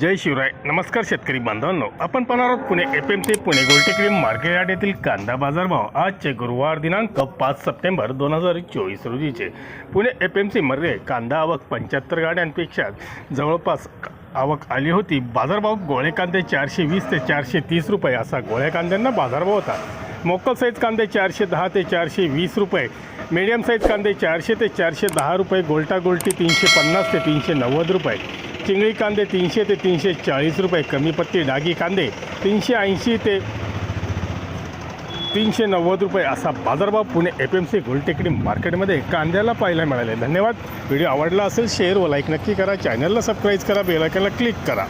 जय शिवराय. नमस्कार शेतकरी बांधवांनो. आपण पाहणार आहोत Pune F M C Pune Gultekdi market yard येथील कांदा बाजारभाव. आजचे गुरुवार दिनांक पाच सप्टेंबर दोन हजार चोवीस रोजीचे. पुणे एफ एम सीमध्ये कांदा आवक पंच्याहत्तर गाड्यांपेक्षा जवळपास आवक आली होती. बाजारभाव गोळे कांदे चारशे वीस ते चारशे तीस रुपये असा गोळ्या कांद्यांना बाजारभाव होता. मोकल साईज कांदे चारशे दहा ते चारशे वीस रुपये. मीडियम साईज कांदे चारशे ते चारशे दहा रुपये. गोल्टा गोल्टी तीनशे पन्नास ते तीनशे नव्वद रुपये. चिंगळी कांदे तीनशे ते तीनशे चाळीस रुपये कमी पत्ती डागी कांदे तीनशे ऐंशी ते तीनशे नव्वद रुपये असा बाजारभाव Pune F M C Gultekdi मार्केटमध्ये कांद्याला पाहायला मिळाले. धन्यवाद. व्हिडिओ आवडला असेल शेअर व लाईक नक्की करा. चॅनलला सबस्क्राईब करा बेलायकनला क्लिक करा.